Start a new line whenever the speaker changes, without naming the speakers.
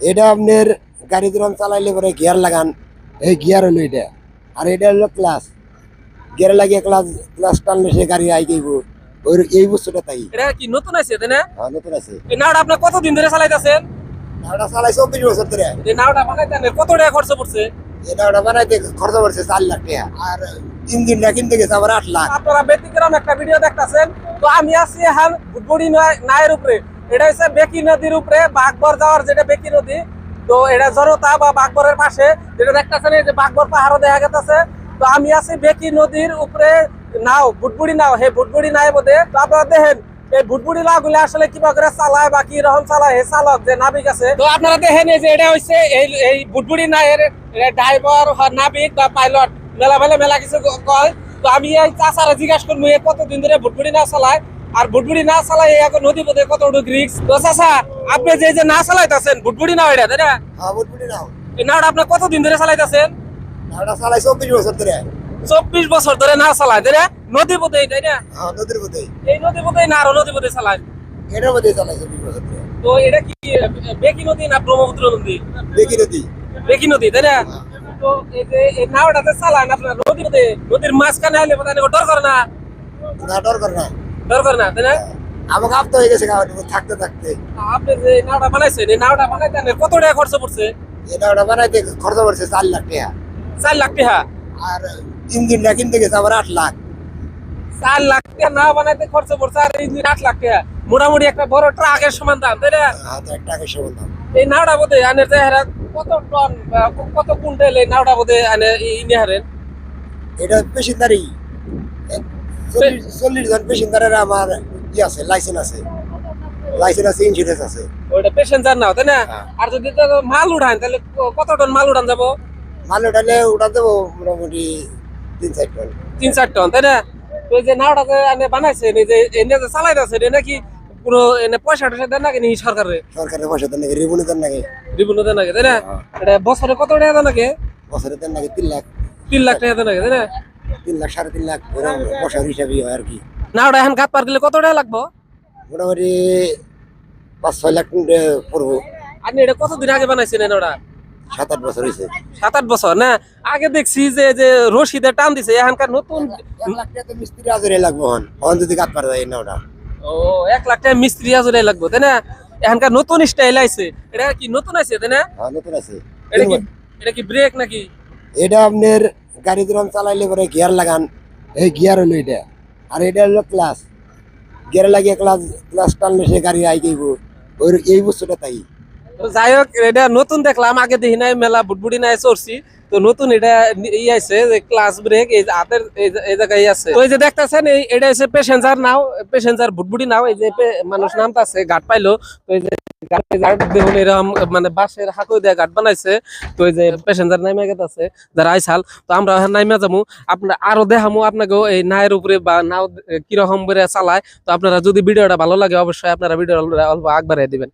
এটা আপনার গাড়ি যখন চালাইলে পরে গিয়ার লাগান। এই গিয়ার হলো এটা। আর এটা হলো ক্লাস গিয়ার লাগিয়ে ক্লাস ক্লাস টানলে সে গাড়ি আই গইব। ওই এই বস্তুটা তাই।
এটা কি নতুন আছে তাই না?
হ্যাঁ নতুন আছে।
এই নাওটা আপনার কতদিন ধরে চালাইতেছেন?
নাওটা চালাই চব্বিশ বছর ধরে।
এই নাওটা বানাইতে আপনার কত টাকা খরচ পড়ছে?
এটা ওটা বানাইতে খরচ পড়ছে চার লাখ টাকা। আর ইঞ্জিনটা কিনতে গেছে আবার আট লাখ।
আপনারা ব্যতিক্রম একটা ভিডিও দেখতেছেন। তো আমি আছি এখন বুটবুড়ি নয়- নায়ের উপরে। এটা হচ্ছে বেকি নদীর উপরে, বাঘবর যাওয়ার যেটা বেকি নদী, তো এটা জনতা বা বাঘবরের পাশে, যেটা দেখতেছেন এই যে বাঘবর পাহাড়ও দেখা গেছে তো আমি আছি বেকি নদীর উপরে, নাও বুটবুড়ি নাও, হে বুটবুড়ি নাই বোধে। তো আপনারা দেখেন, এই বুটবুড়ি নাও গুলো আসলে কীভাবে করে চালায় বা কি রকম চালায়, হে চালক যে নাবিক আছে। তো আপনারা দেখেন এই যে এটা হচ্ছে এই এই বুটবুড়ি নায়ের ড্রাইভার নাবিক বা পাইলট মেলা মেলা মেলা কিছু কয়। তো আমি এই চাষারা জিজ্ঞাসা করব কতদিন ধরে ভুটভুড়ি না চালায়? আর ভুটভুড়ি না চালায় এই এখন নদী পথে কত রিক্স তো চাষা আপনি যে যে না চালাইতেছেন ভুটভুড়ি না এটা তাই না?
হ্যাঁ নাও
এই নাওটা আপনি কতদিন ধরে চালাইতেছেন?
এটা চালাই চব্বিশ বছর ধরে।
চব্বিশ বছর ধরে না চালায় তাই না? নদী পথে তাই না?
হ্যাঁ নদীর মধ্যে
এই নদী পথে না আরও নদী পথে চালায়?
এটার মধ্যে চালাই চব্বিশ বছর ধরে।
তো এটা কি বেকি নদী না ব্রহ্মপুত্র নদী?
দেখি নদী।
বেকি নদী তাই না? তো এই যে এই নাওটাতে চালান আপনার নদী পথে নদীর মাঝখানে আইলে বোধ ডর করে না?
না ডর কর না।
ডর করে না তাই না?
আমাকে আপ হয়ে গেছে থাকতে থাকতে।
আপনি যে নাওটা বানাইছেন এই নাওটা বানাইতে আপনার কত টাকা খরচ পড়ছে?
এটা ওটা বানাইতে খরচ পড়ছে চার লাখ টাকা।
চার লাখ টাকা?
আর ইঞ্জিনটা কিনতে গেছে আবার আট লাখ।
চার লাখ টাকা না বানাইতে খরচ পড়ছে আর ইঞ্জিন আট লাখ টাকা। মোটামুটি একটা বড় ট্রাকের সমান দাম তাই না?
হাতে এক টাকা সে বললাম
এই নাওটা বোধে আনে যেহারা কত টন কত কুইন্টাল এই নাওটা বোধে আনে ইনে হারেন
এটা পেশিনদারি চল্লিশ জন পেশিনদারের আমার ই আছে লাইসেন্স আছে। লাইসেন্স আছে ইন্স্যুরেন্স আছে।
ওইটা প্যাসেঞ্জার নাও তাই না?
হ্যাঁ।
আর যদি তো মাল উঠান তাহলে ক- কত টন মাল উঠান যাব?
মাল উঠালে ওটা দেবো মোটামুটি তিন চার টন।
তিন চার টন তাই না? তো যে নাওটা যে আনে বানাইছেন এই যে এনে যে চালাইতেছে এটা নাকি কোনো এনে পয়সা টয়সা দেন নাকি নি সরকারের
সরকারের পয়সা দেন নাকি রেবুনি দেন নাকি?
বিভিন্ন দেন নাকি তাই না? এটা বছরে কত টাকা দেন নাকি?
বছরে দেন নাকি তিন লাখ।
তিন লাখ টাকা দেন নাকি তাই না?
তিন লাখ সাড়ে তিন লাখ এরকম বছর হিসাবই হয় আর কি।
নাওটা এখন ঘাট পার গেলে কত টাকা লাগবো?
মোটামুটি পাঁচ ছয় লাখ পড়ব।
আপনি এটা কতদিন আগে বানাইছেন এই নাওটা
সাত আট বছর হয়েছে
সাত আট বছর না? আগে দেখছি যে যে রশিদে টান দিছে এখানকার নতুন
মিস্ত্রি আজরে লাগবো হন হন যদি কাট পারে যায় না ওটা।
ও এক লাখ টাকা মিস্ত্রি আজরে লাগবো তাই না? এখানকার নতুন স্টাইল আইছে। এটা কি নতুন আইছে তাই না?
হ্যাঁ নতুন আছে।
এটা কি এটা কি ব্রেক নাকি?
এটা আপনার গাড়ি যখন চালাইলে পরে গিয়ার লাগান। এই গিয়ার হলো এটা। আর এটা হলো ক্লাস গিয়ার লাগিয়ে ক্লাস ক্লাস টানলে সে গাড়ি আই গেব ওই এই বস্তুটা তাই।
যাই হোক, এটা নতুন দেখলাম। আগে দেখি নাই, মেলা বুটবুড়ি নাই, চড়ছি। তো নতুন এটা ই আছে ক্লাস ব্রেক এই হাতের এই জায়গায় আছে। তো এই যে দেখতেছেন, এই এটা হচ্ছে প্যাসেঞ্জার নাও প্যাসেঞ্জার বুটবুড়ি নাও। এই যে মানুষ নামতাছে, ঘাট পাইলো। তো এই যে মানে বানাইছে। তো এই যে প্যাসেঞ্জার নামে গেছে যারা আইসাল তো আমরা নামে যাব আপনার আরও দেখামো আপনাকেও এই নায়ের উপরে বা নাও, কীরকম করে চালায়। তো আপনারা যদি ভিডিওটা ভালো লাগে, অবশ্যই আপনারা ভিডিও অল্প আগ বাড়াই দিবেন।